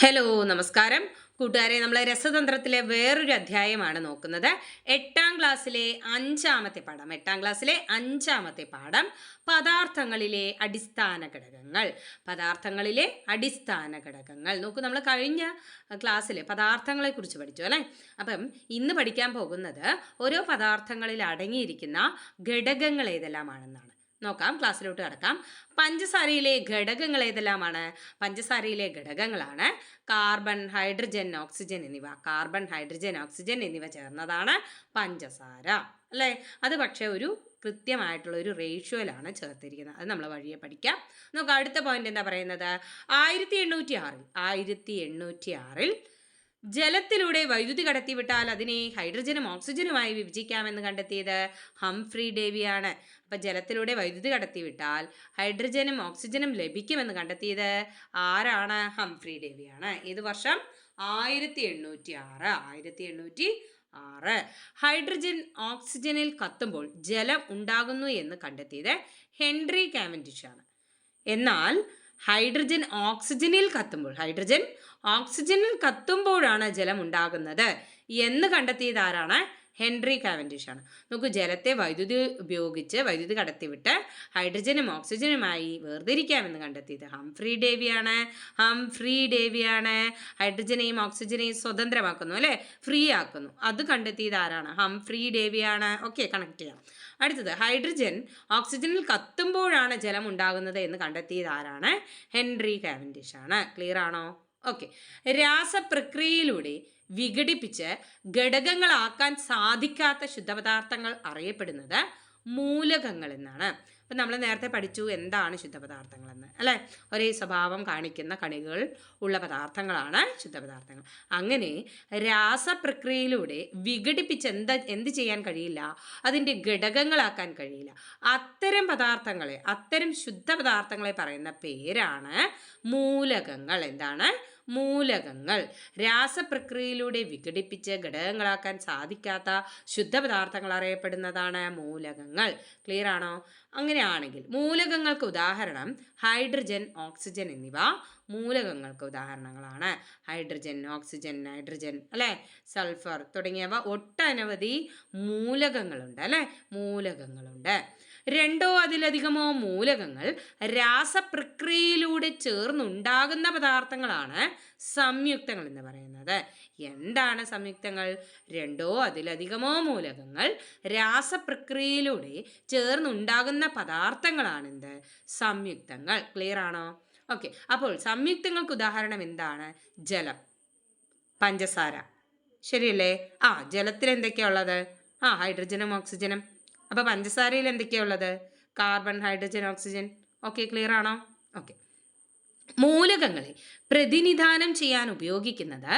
Hello നമസ്കാരം. കൂട്ടുകാരെ നമ്മൾ രസതന്ത്രത്തിലെ വേറൊരു അധ്യായമാണ് നോക്കുന്നത്. എട്ടാം ക്ലാസ്സിലെ അഞ്ചാമത്തെ പാഠം. എട്ടാം ക്ലാസ്സിലെ അഞ്ചാമത്തെ പാഠം. പദാർത്ഥങ്ങളിലെ അടിസ്ഥാന ഘടകങ്ങൾ. പദാർത്ഥങ്ങളിലെ അടിസ്ഥാന ഘടകങ്ങൾ. നോക്കൂ നമ്മൾ കഴിഞ്ഞ ക്ലാസ്സിൽ പദാർത്ഥങ്ങളെ കുറിച്ച് പഠിച്ചു അല്ലേ? അപ്പം ഇന്ന് പഠിക്കാൻ പോകുന്നത് ഓരോ പദാർത്ഥങ്ങളിൽ അടങ്ങിയിരിക്കുന്ന ഘടകങ്ങൾ ഏതെല്ലാമാണെന്നാണ്. നോക്കാം ക്ലാസ്സിലോട്ട് കിടക്കാം. പഞ്ചസാരയിലെ ഘടകങ്ങൾ ഏതെല്ലാമാണ്? പഞ്ചസാരയിലെ ഘടകങ്ങളാണ് കാർബൺ ഹൈഡ്രജൻ ഓക്സിജൻ എന്നിവ. കാർബൺ ഹൈഡ്രജൻ ഓക്സിജൻ എന്നിവ ചേർന്നതാണ് പഞ്ചസാര അല്ലേ? അത് പക്ഷേ ഒരു കൃത്യമായിട്ടുള്ള ഒരു റേഷ്യോയിലാണ് ചേർത്തിരിക്കുന്നത്. അത് നമ്മൾ വഴിയെ പഠിക്കാം. നോക്കാം അടുത്ത പോയിന്റ് എന്താ പറയുന്നത്? ആയിരത്തി എണ്ണൂറ്റി ആറിൽ ആയിരത്തി എണ്ണൂറ്റി ആറിൽ ജലത്തിലൂടെ വൈദ്യുതി കടത്തിവിട്ടാൽ അതിനെ ഹൈഡ്രജനും ഓക്സിജനുമായി വിഭജിക്കാമെന്ന് കണ്ടെത്തിയത് ഹംഫ്രി ഡേവിയാണ്. അപ്പം ജലത്തിലൂടെ വൈദ്യുതി കടത്തിവിട്ടാൽ ഹൈഡ്രജനും ഓക്സിജനും ലഭിക്കുമെന്ന് കണ്ടെത്തിയത് ആരാണ്? ഹംഫ്രി ഡേവിയാണ്. ഏത് വർഷം? ആയിരത്തി എണ്ണൂറ്റി ആറ് ആയിരത്തി എണ്ണൂറ്റി ആറ് ഹൈഡ്രജൻ ഓക്സിജനിൽ കത്തുമ്പോൾ ജലം ഉണ്ടാകുന്നു എന്ന് കണ്ടെത്തിയത് ഹെൻറി കാമൻഡിഷാണ് എന്നാൽ ഹൈഡ്രജൻ ഓക്സിജനിൽ കത്തുമ്പോൾ ഹൈഡ്രജൻ ഓക്സിജനിൽ കത്തുമ്പോഴാണ് ജലം ഉണ്ടാകുന്നത് എന്ന് കണ്ടെത്തിയത് ആരാണ്? ഹെൻറി കാവൻഡിഷ് ആണ് നോക്കൂ ജലത്തെ വൈദ്യുതി ഉപയോഗിച്ച് വൈദ്യുതി കടത്തിവിട്ട് ഹൈഡ്രജനും ഓക്സിജനുമായി വേർതിരിക്കാമെന്ന് കണ്ടെത്തിയത് ഹംഫ്രി ഡേവിയാണ്. ഹംഫ്രി ഡേവിയാണ്. ഹൈഡ്രജനെയും ഓക്സിജനെയും സ്വതന്ത്രമാക്കുന്നു അല്ലേ? ഫ്രീ ആക്കുന്നു. അത് കണ്ടെത്തിയത് ആരാണ്? ഹംഫ്രി ഡേവിയാണ്. ഓക്കെ കണക്ട് ചെയ്യാം. അടുത്തത് ഹൈഡ്രജൻ ഓക്സിജനിൽ കത്തുമ്പോഴാണ് ജലം ഉണ്ടാകുന്നത് എന്ന് കണ്ടെത്തിയത് ആരാണ്? ഹെൻറി കാവൻഡിഷ് ആണ് ക്ലിയർ ആണോ? ഓക്കെ. രാസപ്രക്രിയയിലൂടെ വിഘടിപ്പിച്ച് ഘടകങ്ങളാക്കാൻ സാധിക്കാത്ത ശുദ്ധപദാർത്ഥങ്ങൾ അറിയപ്പെടുന്നത് മൂലകങ്ങൾ എന്നാണ്. അപ്പം നമ്മൾ നേരത്തെ പഠിച്ചു എന്താണ് ശുദ്ധപദാർത്ഥങ്ങളെന്ന് അല്ലേ? ഒരേ സ്വഭാവം കാണിക്കുന്ന കണികൾ ഉള്ള പദാർത്ഥങ്ങളാണ് ശുദ്ധപദാർത്ഥങ്ങൾ. അങ്ങനെ രാസപ്രക്രിയയിലൂടെ വിഘടിപ്പിച്ച് എന്താ എന്ത് ചെയ്യാൻ കഴിയില്ല? അതിന്റെ ഘടകങ്ങളാക്കാൻ കഴിയില്ല. അത്തരം പദാർത്ഥങ്ങളെ അത്തരം ശുദ്ധപദാർത്ഥങ്ങളെ പറയുന്ന പേരാണ് മൂലകങ്ങൾ. എന്താണ്? മൂലകങ്ങൾ. രാസപ്രക്രിയയിലൂടെ വിഘടിപ്പിച്ച് ഘടകങ്ങളാക്കാൻ സാധിക്കാത്ത ശുദ്ധപദാർത്ഥങ്ങൾ അറിയപ്പെടുന്നതാണ് മൂലകങ്ങൾ. ക്ലിയർ ആണോ? അങ്ങനെയാണെങ്കിൽ മൂലകങ്ങൾക്ക് ഉദാഹരണം ഹൈഡ്രജൻ ഓക്സിജൻ എന്നിവ മൂലകങ്ങൾക്ക് ഉദാഹരണങ്ങളാണ്. ഹൈഡ്രജൻ ഓക്സിജൻ നൈട്രജൻ അല്ലേ? സൾഫർ തുടങ്ങിയവ ഒട്ടനവധി മൂലകങ്ങളുണ്ട് അല്ലേ? മൂലകങ്ങളുണ്ട്. രണ്ടോ അതിലധികമോ മൂലകങ്ങൾ രാസപ്രക്രിയയിലൂടെ ചേർന്നുണ്ടാകുന്ന പദാർത്ഥങ്ങളാണ് സംയുക്തങ്ങൾ എന്ന് പറയുന്നത്. എന്താണ് സംയുക്തങ്ങൾ? രണ്ടോ അതിലധികമോ മൂലകങ്ങൾ രാസപ്രക്രിയയിലൂടെ ചേർന്നുണ്ടാകുന്ന പദാർത്ഥങ്ങളാണ് എന്ത് സംയുക്തങ്ങൾ. ക്ലിയർ ആണോ? ഓക്കെ അപ്പോൾ സംയുക്തങ്ങൾക്ക് ഉദാഹരണം എന്താണ്? ജലം. പഞ്ചസാര. ശരിയല്ലേ? ആ ജലത്തിൽ എന്തൊക്കെയാ ഉള്ളത്? ആ ഹൈഡ്രജനും ഓക്സിജനും. അപ്പോൾ പഞ്ചസാരയിൽ എന്തൊക്കെയുള്ളത് carbon hydrogen oxygen okay clear ആണോ? ഓക്കെ മൂലകങ്ങളെ പ്രതിനിധാനം ചെയ്യാൻ ഉപയോഗിക്കുന്നത്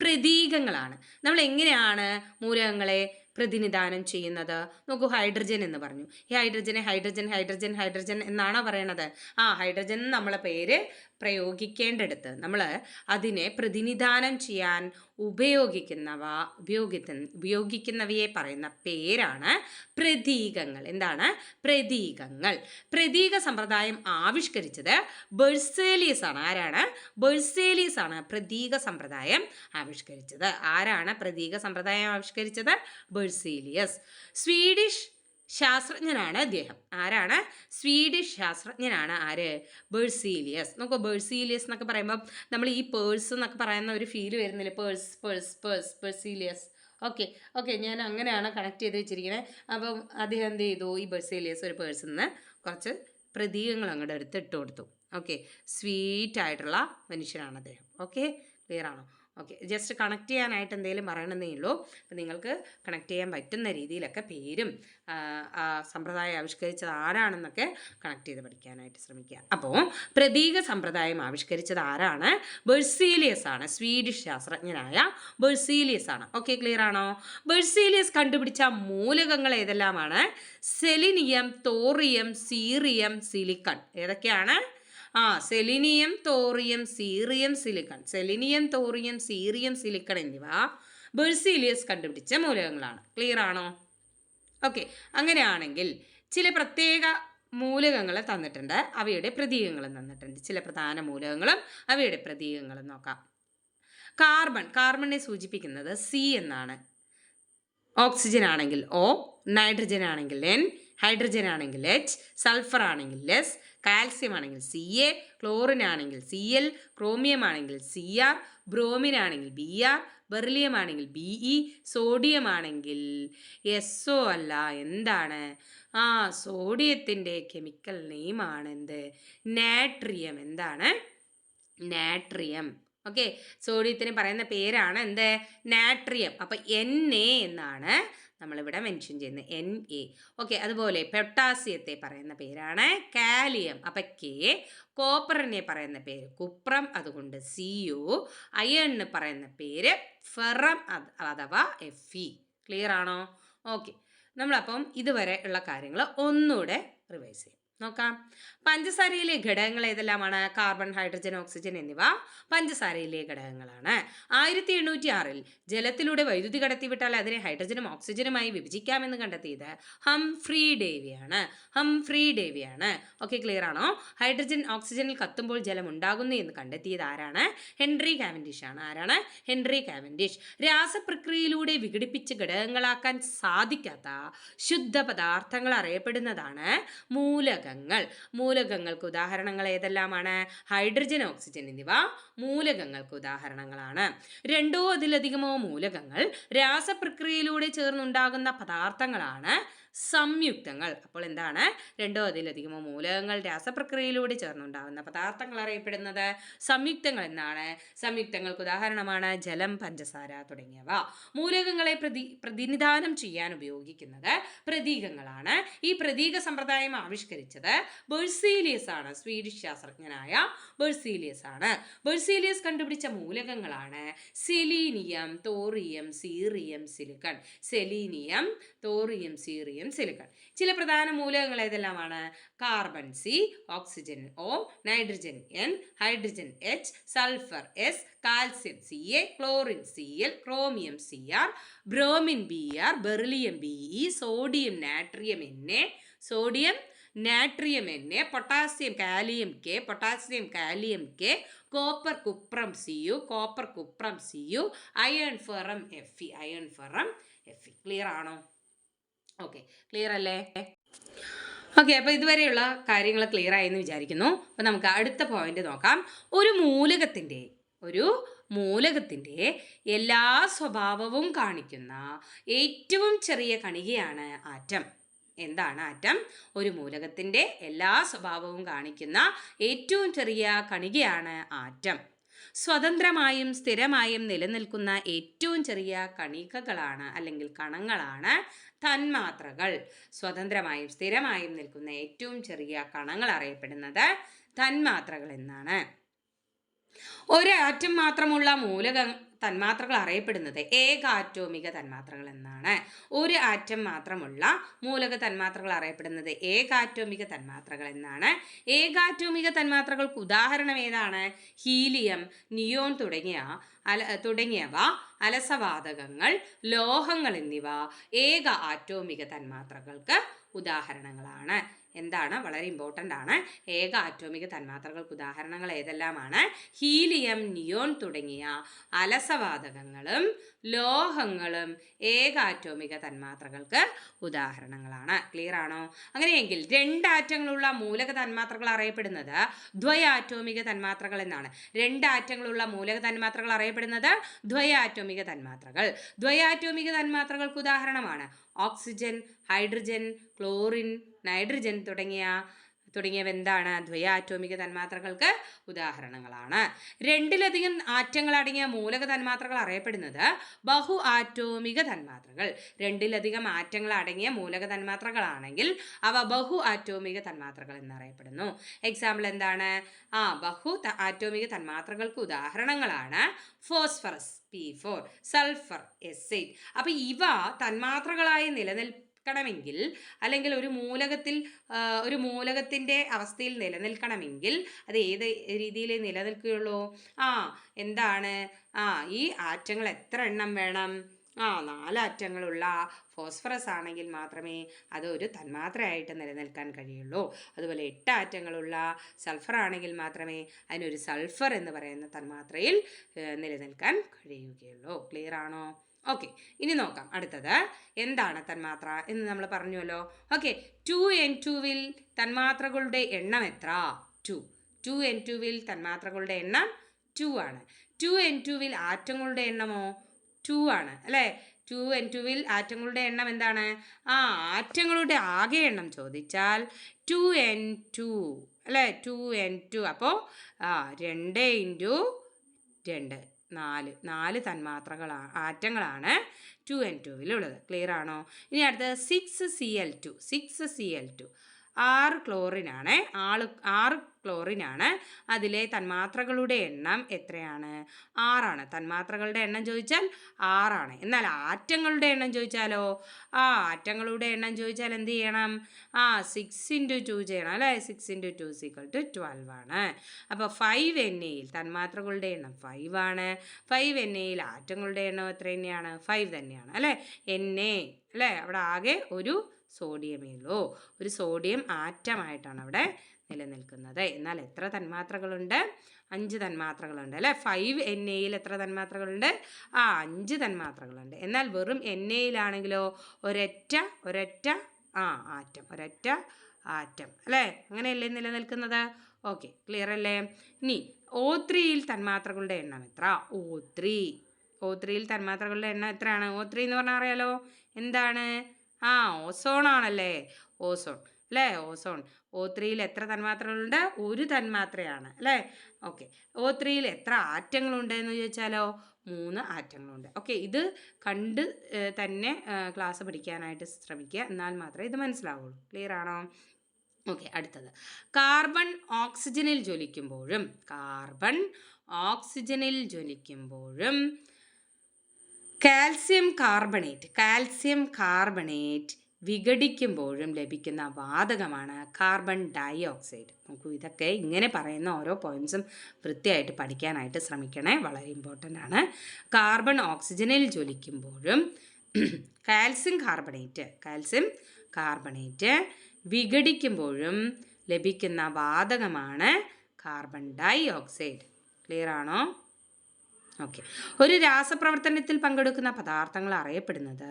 പ്രതീകങ്ങളാണ്. നമ്മൾ എങ്ങനെയാണ് മൂലകങ്ങളെ പ്രതിനിധാനം ചെയ്യുന്നത്? നോക്കൂ ഹൈഡ്രജൻ എന്ന് പറഞ്ഞു. ഈ ഹൈഡ്രജനെ ഹൈഡ്രജൻ ഹൈഡ്രജൻ ഹൈഡ്രജൻ എന്നാണോ പറയണത്? ആ ഹൈഡ്രജൻ നമ്മളെ പേര് പ്രയോഗിക്കേണ്ടടുത്ത് നമ്മൾ അതിനെ പ്രതിനിധാനം ചെയ്യാൻ ഉപയോഗിക്കുന്നവ ഉപയോഗിക്കുന്ന ഉപയോഗിക്കുന്നവയെ പറയുന്ന പേരാണ് പ്രതീകങ്ങൾ. എന്താണ്? പ്രതീകങ്ങൾ. പ്രതീക സമ്പ്രദായം ആവിഷ്കരിച്ചത് ബെഴ്സേലിയസ് ആണ് ആരാണ്? ബെഴ്സേലിയസ് ആണ് പ്രതീക സമ്പ്രദായം ആവിഷ്കരിച്ചത്. ആരാണ് പ്രതീക സമ്പ്രദായം ആവിഷ്കരിച്ചത്? ബെഴ്സേലിയസ് സ്വീഡിഷ് ശാസ്ത്രജ്ഞനാണ് അദ്ദേഹം. ആരാണ്? സ്വീഡിഷ് ശാസ്ത്രജ്ഞനാണ് ആര്? ബെഴ്സീലിയസ് നമുക്ക് ബെഴ്സീലിയസ് എന്നൊക്കെ പറയുമ്പോൾ നമ്മൾ ഈ പേഴ്സ് എന്നൊക്കെ പറയുന്ന ഒരു ഫീൽ വരുന്നില്ല? Purse purse purse Berzelius okay okay ഞാൻ അങ്ങനെയാണ് കണക്ട് ചെയ്ത് വെച്ചിരിക്കുന്നത് അപ്പം അദ്ദേഹം എന്ത് ചെയ്തു? ഈ ബെഴ്സീലിയസ് ഒരു പേഴ്സിൽ നിന്ന് കുറച്ച് പ്രതീകങ്ങൾ അങ്ങോട്ട് എടുത്ത് ഇട്ട് കൊടുത്തു. ഓക്കെ സ്വീറ്റ് ആയിട്ടുള്ള മനുഷ്യനാണ് അദ്ദേഹം. ഓക്കെ ക്ലിയർ ആണോ? ഓക്കെ ജസ്റ്റ് കണക്ട് ചെയ്യാനായിട്ട് എന്തെങ്കിലും പറയണമെന്നേ ഉള്ളൂ. അപ്പം നിങ്ങൾക്ക് കണക്ട് ചെയ്യാൻ പറ്റുന്ന രീതിയിലൊക്കെ പേരും ആ, സമ്പ്രദായം ആവിഷ്കരിച്ചത് ആരാണെന്നൊക്കെ കണക്ട് ചെയ്ത് പഠിക്കാനായിട്ട് ശ്രമിക്കുക. അപ്പോൾ പ്രതീക സമ്പ്രദായം ആവിഷ്കരിച്ചത് ആരാണ്? ബെഴ്സീലിയസ് ആണ്. സ്വീഡിഷ് ശാസ്ത്രജ്ഞനായ ബെഴ്സീലിയസ് ആണ്. ഓക്കെ ക്ലിയർ ആണോ? ബെഴ്സീലിയസ് കണ്ടുപിടിച്ച മൂലകങ്ങൾ ഏതെല്ലാമാണ്? Selenium thorium cerium silicon. ഏതൊക്കെയാണ്? ആ selenium thorium cerium silicon. Selenium thorium cerium silicon എന്നിവ ബേഴ്സീലിയസ് കണ്ടുപിടിച്ച മൂലകങ്ങളാണ്. ക്ലിയർ ആണോ? ഓക്കെ അങ്ങനെയാണെങ്കിൽ ചില പ്രത്യേക മൂലകങ്ങൾ തന്നിട്ടുണ്ട്. അവയുടെ പ്രതീകങ്ങളും തന്നിട്ടുണ്ട്. ചില പ്രധാന മൂലകങ്ങളും അവയുടെ പ്രതീകങ്ങളും നോക്കാം. കാർബൺ കാർബണിനെ സൂചിപ്പിക്കുന്നത് സി എന്നാണ്. ഓക്സിജൻ ആണെങ്കിൽ ഒ നൈട്രജൻ ആണെങ്കിൽ എൻ ഹൈഡ്രജൻ ആണെങ്കിൽ എച്ച് സൾഫർ ആണെങ്കിൽ എസ് കാൽസ്യം ആണെങ്കിൽ സി എ ക്ലോറിൻ ആണെങ്കിൽ സി എൽ ക്രോമിയം ആണെങ്കിൽ സി ആർ ബ്രോമിൻ ആണെങ്കിൽ ബി ആർ ബെർലിയം ആണെങ്കിൽ ബി ഇ സോഡിയം ആണെങ്കിൽ എസ് ഒ അല്ല എന്താണ്? ആ സോഡിയത്തിന്റെ കെമിക്കൽ നെയിമാണ് എന്ത് നാട്രിയം എന്താണ്? നാട്രിയം ഓക്കെ സോഡിയത്തിന് പറയുന്ന പേരാണ് എന്ത്? നാട്രിയം അപ്പം എൻ എ എന്നാണ് നമ്മളിവിടെ മെൻഷൻ ചെയ്യുന്നത് എൻ എ ഓക്കെ അതുപോലെ പെട്ടാസ്യത്തെ പറയുന്ന പേരാണ് കാലിയം. അപ്പം കെ കോപ്പറിനെ പറയുന്ന പേര് കുപ്രം അതുകൊണ്ട് സി യു അയണ് പറയുന്ന പേര് ഫെറം അഥവാ എഫ് ഇ ക്ലിയർ ആണോ? ഓക്കെ നമ്മളപ്പം ഇതുവരെ ഉള്ള കാര്യങ്ങൾ ഒന്നുകൂടെ റിവൈസ് ചെയ്യാം. നോക്കാം. പഞ്ചസാരയിലെ ഘടകങ്ങൾ ഏതെല്ലാമാണ്? കാർബൺ ഹൈഡ്രജൻ ഓക്സിജൻ എന്നിവ പഞ്ചസാരയിലെ ഘടകങ്ങളാണ്. ആയിരത്തി എണ്ണൂറ്റി ആറിൽ ജലത്തിലൂടെ വൈദ്യുതി കടത്തിവിട്ടാൽ അതിനെ ഹൈഡ്രജനും ഓക്സിജനുമായി വിഭജിക്കാമെന്ന് കണ്ടെത്തിയത് ഹംഫ്രി ഡേവിയാണ്. ഹംഫ്രി ഡേവിയാണ്. ഓക്കെ ക്ലിയർ ആണോ? ഹൈഡ്രജൻ ഓക്സിജനിൽ കത്തുമ്പോൾ ജലം ഉണ്ടാകുന്നു എന്ന് കണ്ടെത്തിയത് ആരാണ്? ഹെൻറി കാവൻഡിഷ് ആണ്. ആരാണ്? Henry Cavendish. രാസപ്രക്രിയയിലൂടെ വിഘടിപ്പിച്ച് ഘടകങ്ങളാക്കാൻ സാധിക്കാത്ത ശുദ്ധ പദാർത്ഥങ്ങൾ അറിയപ്പെടുന്നതാണ് മൂലകങ്ങൾ. മൂലകങ്ങൾക്ക് ഉദാഹരണങ്ങൾ ഏതെല്ലാമാണ്? ഹൈഡ്രജൻ ഓക്സിജൻ എന്നിവ മൂലകങ്ങൾക്ക് ഉദാഹരണങ്ങളാണ്. രണ്ടോ അതിലധികമോ മൂലകങ്ങൾ രാസപ്രക്രിയയിലൂടെ ചേർന്നുണ്ടാകുന്ന പദാർത്ഥങ്ങളാണ് സംയുക്തങ്ങൾ. അപ്പോൾ എന്താണ്? രണ്ടോ അതിലധികമോ മൂലകങ്ങൾ രാസപ്രക്രിയയിലൂടെ ചേർന്നുണ്ടാകുന്ന പദാർത്ഥങ്ങൾ അറിയപ്പെടുന്നത് സംയുക്തങ്ങൾ എന്നാണ്. സംയുക്തങ്ങൾക്ക് ഉദാഹരണമാണ് ജലം പഞ്ചസാര തുടങ്ങിയവ. മൂലകങ്ങളെ പ്രതി പ്രതിനിധാനം ചെയ്യാൻ ഉപയോഗിക്കുന്നത് പ്രതീകങ്ങളാണ്. ഈ പ്രതീക സമ്പ്രദായം ആവിഷ്കരിച്ചത് ബേഴ്സീലിയസ് ആണ്. സ്വീഡിഷ് ശാസ്ത്രജ്ഞനായ ബേഴ്സീലിയസ് ആണ്. ബേഴ്സീലിയസ് കണ്ടുപിടിച്ച മൂലകങ്ങളാണ് selenium thorium cerium silicon. Selenium thorium cerium silicon ചില പ്രധാന മൂലകങ്ങൾ ഏതെല്ലാമാണ്? Carbon C oxygen O nitrogen N hydrogen H sulphur S calcium C A chlorine C L chromium C R bromine B R beryllium B E sodium natrium N A sodium natrium N A potassium kalium K potassium kalium K copper cuprum C U copper cuprum C U iron ferrum F E iron ferrum F E clear ആണോ? Okay clear അല്ലേ? Okay അപ്പോൾ ഇതുവരെയുള്ള കാര്യങ്ങൾ clear ആയെന്ന് വിചാരിക്കുന്നു. അപ്പോൾ നമുക്ക് അടുത്ത പോയിന്റ് നോക്കാം. ഒരു മൂലകത്തിന്റെ ഒരു മൂലകത്തിന്റെ എല്ലാ സ്വഭാവവും കാണിക്കുന്ന ഏറ്റവും ചെറിയ കണികയാണ് ആറ്റം. എന്താണ് ആറ്റം? ഒരു മൂലകത്തിന്റെ എല്ലാ സ്വഭാവവും കാണിക്കുന്ന ഏറ്റവും ചെറിയ കണികയാണ് ആറ്റം. സ്വതന്ത്രമായും സ്ഥിരമായും നിലനിൽക്കുന്ന ഏറ്റവും ചെറിയ കണികകളാണ് അല്ലെങ്കിൽ കണങ്ങളാണ് തന്മാത്രകൾ. സ്വതന്ത്രമായും സ്ഥിരമായും നിൽക്കുന്ന ഏറ്റവും ചെറിയ കണങ്ങൾ അറിയപ്പെടുന്നത് തന്മാത്രകൾ എന്നാണ്. ഒരു ആറ്റം മാത്രമുള്ള മൂലക തന്മാത്രകൾ അറിയപ്പെടുന്നത് ഏകാറ്റോമിക തന്മാത്രകൾ എന്നാണ്. ഒരു ആറ്റം മാത്രമുള്ള മൂലക തന്മാത്രകൾ അറിയപ്പെടുന്നത് ഏകാറ്റോമിക തന്മാത്രകൾ എന്നാണ്. ഏകാറ്റോമിക തന്മാത്രകൾക്ക് ഉദാഹരണം ഏതാണ്? ഹീലിയം നിയോൺ തുടങ്ങിയ അല തുടങ്ങിയവ അലസവാതകങ്ങൾ ലോഹങ്ങൾ എന്നിവ ഏക ആറ്റോമിക തന്മാത്രകൾക്ക് ഉദാഹരണങ്ങളാണ്. എന്താണ്? വളരെ ഇമ്പോർട്ടന്റ് ആണ്. ഏക ആറ്റോമിക തന്മാത്രകൾക്ക് ഉദാഹരണങ്ങൾ ഏതെല്ലാമാണ്? ഹീലിയം നിയോൺ തുടങ്ങിയ അലസവാതകങ്ങളും ലോഹങ്ങളും ഏക ആറ്റോമിക തന്മാത്രകൾക്ക് ഉദാഹരണങ്ങളാണ്. ക്ലിയർ ആണോ? അങ്ങനെയെങ്കിൽ രണ്ട് ആറ്റങ്ങളുള്ള മൂലക തന്മാത്രകൾ അറിയപ്പെടുന്നത് ദ്വയാറ്റോമിക തന്മാത്രകൾ എന്നാണ്. രണ്ട് ആറ്റങ്ങളുള്ള മൂലക തന്മാത്രകൾ അറിയപ്പെടുന്നത് ദ്വയാറ്റോമിക തന്മാത്രകൾ. ദ്വയാറ്റോമിക തന്മാത്രകൾക്ക് ഉദാഹരണമാണ്. ഓക്സിജൻ ഹൈഡ്രജൻ ക്ലോറിൻ നൈട്രജൻ തുടങ്ങിയ തുടങ്ങിയവ എന്താണ്? ദ്വയാറ്റോമിക തന്മാത്രകൾക്ക് ഉദാഹരണങ്ങളാണ്. രണ്ടിലധികം ആറ്റങ്ങൾ അടങ്ങിയ മൂലക തന്മാത്രകൾ അറിയപ്പെടുന്നത് ബഹു ആറ്റോമിക തന്മാത്രകൾ. രണ്ടിലധികം ആറ്റങ്ങൾ അടങ്ങിയ മൂലക തന്മാത്രകളാണെങ്കിൽ അവ ബഹു ആറ്റോമിക തന്മാത്രകൾ എന്നറിയപ്പെടുന്നു. എക്സാമ്പിൾ എന്താണ്? ആ ബഹു ആറ്റോമിക തന്മാത്രകൾക്ക് ഉദാഹരണങ്ങളാണ് phosphorus P four sulphur S eight. അപ്പോൾ ഇവ തന്മാത്രകളായി നിലനിൽക്കണമെങ്കിൽ അല്ലെങ്കിൽ ഒരു മൂലകത്തിൽ ഒരു മൂലകത്തിന്റെ അവസ്ഥയിൽ നിലനിൽക്കണമെങ്കിൽ അത് ഏത് രീതിയിൽ നിലനിൽക്കുകയുള്ളൂ? ആ എന്താണ്? ആ ഈ ആറ്റങ്ങൾ എത്ര എണ്ണം വേണം? ആ നാലാറ്റങ്ങളുള്ള ഫോസ്ഫറസ് ആണെങ്കിൽ മാത്രമേ അത് ഒരു തന്മാത്രയായിട്ട് നിലനിൽക്കാൻ കഴിയുള്ളൂ. അതുപോലെ എട്ട് ആറ്റങ്ങളുള്ള സൾഫർ ആണെങ്കിൽ മാത്രമേ അതിനൊരു സൾഫർ എന്ന് പറയുന്ന തന്മാത്രയിൽ നിലനിൽക്കാൻ കഴിയുകയുള്ളൂ. ക്ലിയർ ആണോ? ഓക്കെ ഇനി നോക്കാം. അടുത്തത്. എന്താണ് തന്മാത്ര എന്ന് നമ്മൾ പറഞ്ഞുവല്ലോ. ഓക്കെ ടു എൻ ടുവിൽ തന്മാത്രകളുടെ എണ്ണം എത്ര? ടു ടു എൻ ടുവിൽ തന്മാത്രകളുടെ എണ്ണം ടു ആണ്. ടു എൻ ടുവിൽ ആറ്റങ്ങളുടെ എണ്ണമോ? ടു ആണ് അല്ലേ? ടു എൻ ടുവിൽ ആറ്റങ്ങളുടെ എണ്ണം എന്താണ്? ആ ആറ്റങ്ങളുടെ ആകെ എണ്ണം ചോദിച്ചാൽ ടു എൻ ടു അല്ലേ? ടു എൻ ടു അപ്പോൾ ആ രണ്ട് ഇന്റു രണ്ട്. നാല്. നാല് തന്മാത്രകളാണ് ആറ്റങ്ങളാണ് ടു എൻ ടുവിലുള്ളത് ക്ലിയർ ആണോ? ഇനി അടുത്തത് six C L two six C L two ആറ് ക്ലോറിനാണ്. ആൾ ആറ് ക്ലോറിനാണ്. അതിലെ തന്മാത്രകളുടെ എണ്ണം എത്രയാണ്? ആറാണ്. തന്മാത്രകളുടെ എണ്ണം ചോദിച്ചാൽ ആറാണ്. എന്നാൽ ആറ്റങ്ങളുടെ എണ്ണം ചോദിച്ചാലോ? ആ ആറ്റങ്ങളുടെ എണ്ണം ചോദിച്ചാൽ എന്ത് ചെയ്യണം? ആ സിക്സ് ഇന്റു ടു ചെയ്യണം അല്ലേ? Six into two is equal two twelve ആണ്. അപ്പോൾ ഫൈവ് എൻ എയിൽ തന്മാത്രകളുടെ എണ്ണം ഫൈവ് ആണ്. ഫൈവ് എൻ എയിൽ ആറ്റങ്ങളുടെ എണ്ണം എത്ര തന്നെയാണ്? ഫൈവ് തന്നെയാണ് അല്ലേ? എൻ എ അല്ലേ? അവിടെ ആകെ ഒരു സോഡിയമേ ഉള്ളൂ ഒരു സോഡിയം ആറ്റമായിട്ടാണ് അവിടെ നിലനിൽക്കുന്നത്. എന്നാൽ എത്ര തന്മാത്രകളുണ്ട്? അഞ്ച് തന്മാത്രകളുണ്ട് അല്ലേ? ഫൈവ് എൻ എയിൽ എത്ര തന്മാത്രകളുണ്ട്? ആ അഞ്ച് തന്മാത്രകളുണ്ട്. എന്നാൽ വെറും എൻ എയിലാണെങ്കിലോ ഒരൊറ്റ ഒരൊറ്റ ആ ആറ്റം ഒരൊറ്റ ആറ്റം അല്ലേ? അങ്ങനെയല്ലേ നിലനിൽക്കുന്നത്? ഓക്കെ ക്ലിയർ അല്ലേ? ഇനി ഓ ത്രീയിൽ തന്മാത്രകളുടെ എണ്ണം എത്ര? ഓ ത്രീ ഓ ത്രീയിൽ തന്മാത്രകളുടെ എണ്ണം എത്രയാണ്? ഓ ത്രീ എന്ന് പറഞ്ഞാൽ അറിയാലോ? എന്താണ്? ആ ഓസോൺ ആണല്ലേ ഓസോൺ അല്ലേ? ഓസോൺ. ഓ ത്രീയിൽ എത്ര തന്മാത്രകളുണ്ട്? ഒരു തന്മാത്രയാണ് അല്ലേ? ഓക്കെ. ഓ ത്രീയിൽ എത്ര ആറ്റങ്ങളുണ്ട് എന്ന് ചോദിച്ചാലോ? മൂന്ന് ആറ്റങ്ങളുണ്ട്. ഓക്കെ ഇത് കണ്ട് തന്നെ ക്ലാസ് പഠിക്കാനായിട്ട് ശ്രമിക്കുക. എന്നാൽ മാത്രമേ ഇത് മനസ്സിലാവുള്ളൂ. ക്ലിയർ ആണോ? ഓക്കെ അടുത്തത്. കാർബൺ ഓക്സിജനിൽ ജ്വലിക്കുമ്പോഴും കാർബൺ ഓക്സിജനിൽ ജ്വലിക്കുമ്പോഴും കാൽസ്യം കാർബണേറ്റ്. കാൽസ്യം കാർബണേറ്റ് വിഘടിക്കുമ്പോഴും ലഭിക്കുന്ന വാതകമാണ് കാർബൺ ഡൈ ഓക്സൈഡ് നോക്കൂ ഇതൊക്കെ ഇങ്ങനെ പറയുന്ന ഓരോ പോയിൻസും വൃത്തിയായിട്ട് പഠിക്കാനായിട്ട് ശ്രമിക്കണേ വളരെ ഇമ്പോർട്ടന്റ് ആണ്. കാർബൺ ഓക്സിജനിൽ ജ്വലിക്കുമ്പോഴും കാൽസ്യം കാർബണേറ്റ് കാൽസ്യം കാർബണേറ്റ് വിഘടിക്കുമ്പോഴും ലഭിക്കുന്ന വാതകമാണ് കാർബൺ ഡൈ ഓക്സൈഡ് ക്ലിയർ ആണോ? ഓക്കെ ഒരു രാസപ്രവർത്തനത്തിൽ പങ്കെടുക്കുന്ന പദാർത്ഥങ്ങൾ അറിയപ്പെടുന്നത്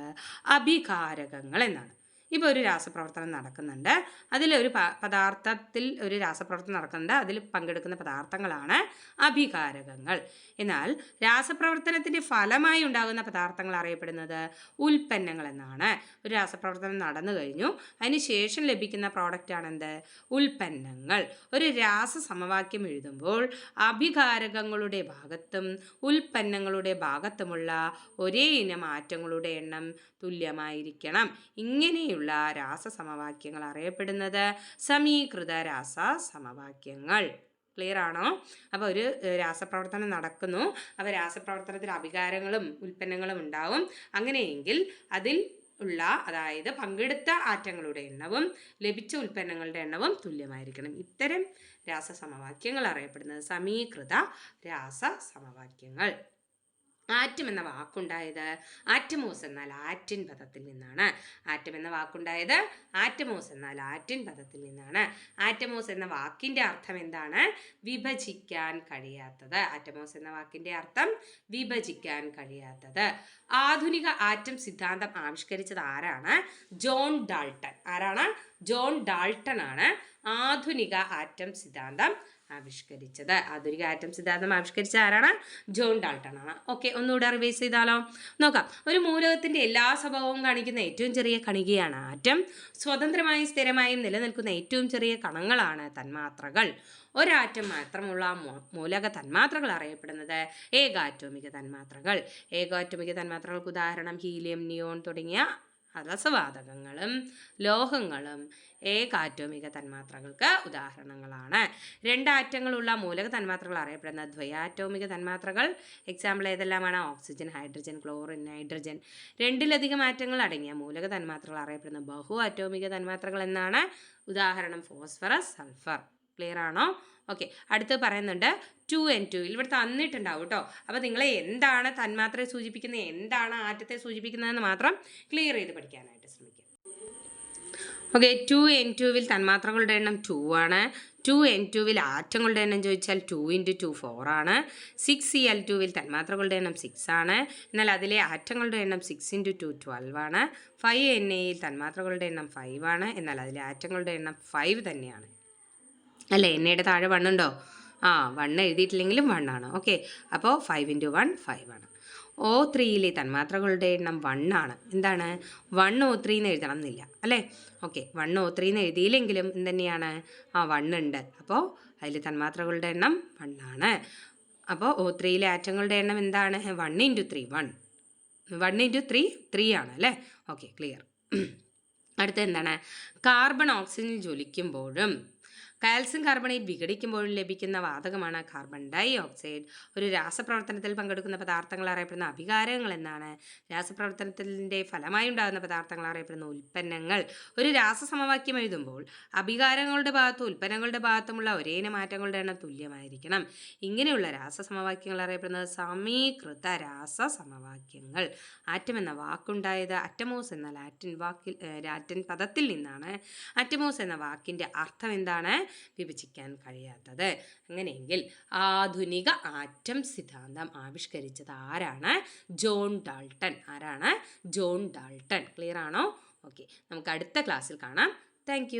അഭികാരകങ്ങൾ എന്നാണ്. ഇപ്പോൾ ഒരു രാസപ്രവർത്തനം നടക്കുന്നുണ്ട്. അതിൽ ഒരു പദാർത്ഥത്തിൽ ഒരു രാസപ്രവർത്തനം നടക്കുന്നുണ്ട്. അതിൽ പങ്കെടുക്കുന്ന പദാർത്ഥങ്ങളാണ് അഭികാരകങ്ങൾ. എന്നാൽ രാസപ്രവർത്തനത്തിന്റെ ഫലമായി ഉണ്ടാകുന്ന പദാർത്ഥങ്ങൾ അറിയപ്പെടുന്നത് ഉൽപ്പന്നങ്ങൾ എന്നാണ്. ഒരു രാസപ്രവർത്തനം നടന്നു കഴിഞ്ഞു. അതിന് ശേഷം ലഭിക്കുന്ന പ്രോഡക്റ്റാണ് എന്ത്? ഉൽപ്പന്നങ്ങൾ. ഒരു രാസ സമവാക്യം എഴുതുമ്പോൾ അഭികാരകങ്ങളുടെ ഭാഗത്തും ഉൽപ്പന്നങ്ങളുടെ ഭാഗത്തുമുള്ള ഒരേ ഇനം ആറ്റങ്ങളുടെ എണ്ണം തുല്യമായിരിക്കണം. ഇങ്ങനെയുള്ള രാസസമവാക്യങ്ങൾ അറിയപ്പെടുന്നത്. സമീകൃത രാസ സമവാക്യങ്ങൾ ക്ലിയർ ആണോ? അപ്പോൾ ഒരു രാസപ്രവർത്തനം നടക്കുന്നു. അപ്പോൾ രാസപ്രവർത്തനത്തിൽ അഭികാരങ്ങളും ഉൽപ്പന്നങ്ങളും ഉണ്ടാവും. അങ്ങനെയെങ്കിൽ അതിൽ ഉള്ള അതായത് പങ്കെടുത്ത ആറ്റങ്ങളുടെ എണ്ണവും ലഭിച്ച ഉൽപ്പന്നങ്ങളുടെ എണ്ണവും തുല്യമായിരിക്കണം. ഇത്തരം രാസസമവാക്യങ്ങൾ അറിയപ്പെടുന്നത് സമീകൃത രാസ സമവാക്യങ്ങൾ ആറ്റം എന്ന വാക്കുണ്ടായത് ആറ്റമോസ് എന്നാൽ ആറ്റിൻ പദത്തിൽ നിന്നാണ്. ആറ്റം എന്ന വാക്കുണ്ടായത് ആറ്റമോസ് എന്നാൽ ആറ്റിൻ പദത്തിൽ നിന്നാണ്. ആറ്റമോസ് എന്ന വാക്കിന്റെ അർത്ഥം എന്താണ്? വിഭജിക്കാൻ കഴിയാത്തത്. ആറ്റമോസ് എന്ന വാക്കിന്റെ അർത്ഥം വിഭജിക്കാൻ കഴിയാത്തത്. ആധുനിക ആറ്റം സിദ്ധാന്തം ആവിഷ്കരിച്ചത് ആരാണ്? John Dalton. ആരാണ്? ജോൺ ഡാൾട്ടൺ ആണ് ആധുനിക ആറ്റം സിദ്ധാന്തം ആവിഷ്കരിച്ചത്. ആധുനിക ആറ്റം സിദ്ധാന്തം ആവിഷ്കരിച്ച ആരാണ്? ജോൺ ഡാൾട്ടൺ ആണ്. ഓക്കെ ഒന്നുകൂടെ റിവൈസ് ചെയ്താലോ? നോക്കാം. ഒരു മൂലകത്തിന്റെ എല്ലാ സ്വഭാവവും കാണിക്കുന്ന ഏറ്റവും ചെറിയ കണികയാണ് ആറ്റം. സ്വതന്ത്രമായും സ്ഥിരമായും നിലനിൽക്കുന്ന ഏറ്റവും ചെറിയ കണങ്ങളാണ് തന്മാത്രകൾ. ഒരാറ്റം മാത്രമുള്ള മൂലക തന്മാത്രകൾ അറിയപ്പെടുന്നത് ഏകാറ്റോമിക തന്മാത്രകൾ. ഏകാറ്റോമിക തന്മാത്രകൾക്ക് ഉദാഹരണം ഹീലിയം നിയോൺ തുടങ്ങിയ രസവാതകങ്ങളും ലോഹങ്ങളും ഏകാറ്റോമിക തന്മാത്രകൾക്ക് ഉദാഹരണങ്ങളാണ്. രണ്ട് ആറ്റങ്ങളുള്ള മൂലക തന്മാത്രകൾ അറിയപ്പെടുന്ന ദ്വയാറ്റോമിക തന്മാത്രകൾ എക്സാമ്പിൾ ഏതെല്ലാമാണ്? ഓക്സിജൻ ഹൈഡ്രജൻ ക്ലോറിൻ നൈട്രജൻ രണ്ടിലധികം ആറ്റങ്ങൾ അടങ്ങിയ മൂലക തന്മാത്രകൾ അറിയപ്പെടുന്ന ബഹു ആറ്റോമിക തന്മാത്രകൾ എന്നാണ്. ഉദാഹരണം ഫോസ്ഫറസ് സൾഫർ ക്ലിയർ ആണോ? ഓക്കെ അടുത്ത് പറയുന്നുണ്ട് ടു എൻ ടു ഇവിടെ തന്നിട്ടുണ്ടാവും കേട്ടോ അപ്പോൾ നിങ്ങൾ എന്താണ് തന്മാത്രയെ സൂചിപ്പിക്കുന്നത്? എന്താണ് ആറ്റത്തെ സൂചിപ്പിക്കുന്നതെന്ന് മാത്രം ക്ലിയർ ചെയ്ത് പഠിക്കാനായിട്ട് ശ്രമിക്കുക ഓക്കെ ടു എൻ ടുവിൽ തന്മാത്രകളുടെ എണ്ണം ടു ആണ്. ടു എൻ ടുവിൽ ആറ്റങ്ങളുടെ എണ്ണം ചോദിച്ചാൽ ടു ഇന്റു ടു ഫോർ ആണ്. സിക്സ് സി എൽ ടുവിൽ തന്മാത്രകളുടെ എണ്ണം സിക്സ് ആണ്. എന്നാൽ അതിലെ ആറ്റങ്ങളുടെ എണ്ണം സിക്സ് ഇന്റു ടു ട്വൽവ് ആണ്. ഫൈവ് എൻ എയിൽ തന്മാത്രകളുടെ എണ്ണം ഫൈവ് ആണ്. എന്നാൽ അതിലെ ആറ്റങ്ങളുടെ എണ്ണം ഫൈവ് തന്നെയാണ്. അല്ലേ? എണ്ണയുടെ താഴെ വണ്ണുണ്ടോ ആ വണ്ണ് എഴുതിയിട്ടില്ലെങ്കിലും വണ്ണാണ്. ഓക്കെ. അപ്പോൾ ഫൈവ് ഇന്റു വൺ ഫൈവ് ആണ്. ഓ ത്രീയിലെ തന്മാത്രകളുടെ എണ്ണം വണ്ണാണ് എന്താണ്? വൺ ഓ ത്രീ എന്ന് എഴുതണം എന്നില്ല. അല്ലേ? ഓക്കെ. വൺ ഓ ത്രീ എന്ന് എഴുതിയില്ലെങ്കിലും എന്തുതന്നെയാണ് ആ വണ്ണുണ്ട് അപ്പോൾ അതിലെ തന്മാത്രകളുടെ എണ്ണം വണ്ണാണ് അപ്പോൾ ഓ ത്രീയിലെ ആറ്റങ്ങളുടെ എണ്ണം എന്താണ്? One into three one one into three three ആണ്. അല്ലേ? ഓക്കെ ക്ലിയർ അടുത്ത എന്താണ്? കാർബൺ ഓക്സിജൻ ജ്വലിക്കുമ്പോഴും കാൽസ്യം കാർബണേറ്റ് വിഘടിക്കുമ്പോഴും ലഭിക്കുന്ന വാതകമാണ് കാർബൺ ഡൈ ഓക്സൈഡ് ഒരു രാസപ്രവർത്തനത്തിൽ പങ്കെടുക്കുന്ന പദാർത്ഥങ്ങൾ അറിയപ്പെടുന്ന അഭികാരങ്ങൾ എന്നാണ്. രാസപ്രവർത്തനത്തിന്റെ ഫലമായി ഉണ്ടാകുന്ന പദാർത്ഥങ്ങൾ അറിയപ്പെടുന്ന ഉൽപ്പന്നങ്ങൾ. ഒരു രാസസമവാക്യം എഴുതുമ്പോൾ അഭികാരങ്ങളുടെ ഭാഗത്തും ഉൽപ്പന്നങ്ങളുടെ ഭാഗത്തുമുള്ള ഒരേ മാറ്റങ്ങളുടെ എണ്ണം തുല്യമായിരിക്കണം. ഇങ്ങനെയുള്ള രാസസമവാക്യങ്ങൾ അറിയപ്പെടുന്നത് സമീകൃത രാസസമവാക്യങ്ങൾ. ആറ്റം എന്ന വാക്കുണ്ടായത് അറ്റമോസ് എന്ന ലാറ്റിൻ വാക്കിൽ ലാറ്റിൻ പദത്തിൽ നിന്നാണ്. അറ്റമോസ് എന്ന വാക്കിന്റെ അർത്ഥം എന്താണ്? വിഭജിക്കാൻ കഴിയാത്തത്. അങ്ങനെയെങ്കിൽ ആധുനിക ആറ്റം സിദ്ധാന്തം ആവിഷ്കരിച്ചത് ആരാണ്? John Dalton. ആരാണ്? John Dalton. ക്ലിയർ ആണോ? ഓക്കെ നമുക്ക് അടുത്ത ക്ലാസ്സിൽ കാണാം. താങ്ക്